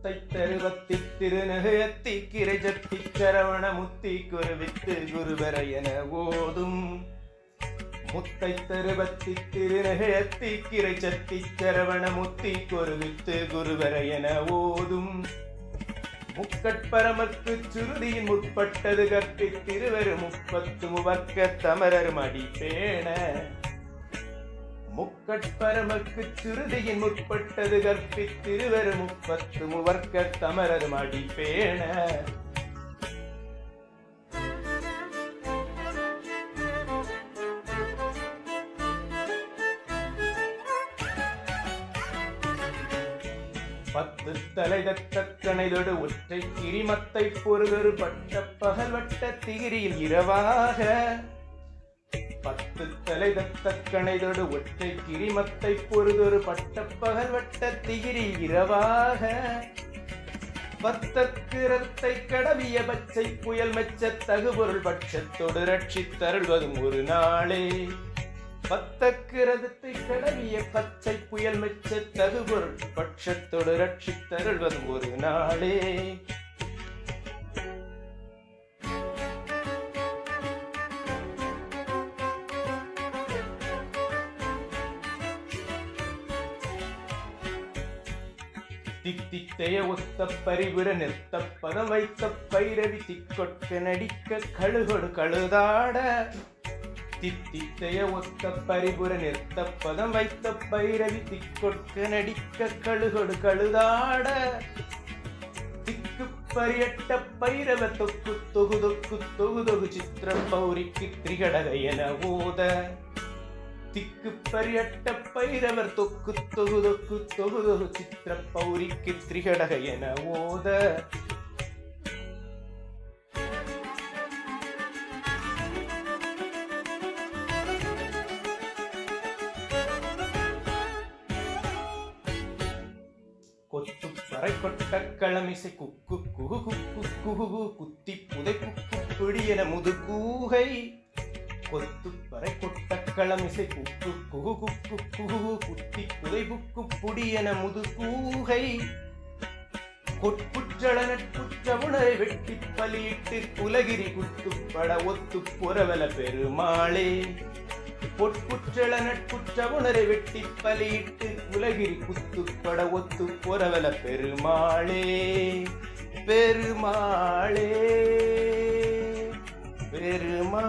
முத்தை தருவத்தி திருநகத்தி கிரைஜத்தி சரவண முத்தி குருவித்து குருவர என ஓதும். முத்தை தருவத்தி திருநகத்தி கிரைச்சத்தி சரவண முத்தி குருவித்து குருவர என ஓதும் முக்கட்பரமக்கு சுருதியின் முற்பட்டது கற்பி திருவரு முப்பத்து முவக்க தமரர் மடி பேண முக்கட்பரமக்கு சுருதியின் முற்பட்டது கற்பி திருவரு முப்பத்து முவர்க்க தமரது மடிப்பேன. பத்து பத்து தலைதத்தக்கணைதொடு ஒற்றை கிரிமத்தை பொருதொரு பட்ட பகல் வட்ட திகிரியில் இரவாக. பத்து தலைதத்தக்கணைதொடு ஒற்றை கிரிமத்தை பொறுதொரு பட்ட பகல் வட்ட திகிரி இரவாக. பத்தக்கிரத்தை கடவிய பச்சை புயல் மெச்ச தகுபொருள் பட்சத்தொடு ரட்சித்தருள்வதும் ஒரு நாளே. பத்தக்கிரதத்தை கடவிய பச்சை புயல் மெச்ச தகுபொருள் பட்சத்தோடு ரட்சித்தருள்வதும் ஒரு நாளே. தித்தித்தைய ஒத்த பரிபுர நிறுத்த பதம் வைத்த பைரவி திக்கொட்க நடிக்க கழுகொடு கழுதாட. தித்தித்தைய ஒத்த பரிபுர நிறுத்த பதம் வைத்த பைரவி திக்கொட்க நடிக்க கழுகொடு கழுதாட. திக்கு பரியட்ட பைரவ தொக்கு தொகு தொக்கு தொகு தொகு சித்திர பௌரிக்கு திரிகடக என ஓத. திக்கு பரியட்ட பைரவர் தொக்கு தொகு தொக்கு தொகு தொகு சித்திர பௌரிக்கு திரிகடக என ஓத. கொத்து பறை கொட்ட களமிசை குக்கு குகு குக்கு குகு குத்தி புதை குக்கு பிடியன முது கூகை கொத்து பறை கொட்ட களமிசை குக்கு குகு குக்கு குகு குத்தி புதை புக்கு புடியன முது கூகை கொட்புற்றள நட்புற்ற உணரை வெட்டி பலியிட்டு குலகிரி குத்துப்பட ஒத்து புறவல பெருமாளே. பொற்புற்றள நட்புற்ற உணரை வெட்டி பலியிட்டு உலகிரி குத்துப்பட ஒத்து புறவல பெருமாளே. பெருமாளே பெருமா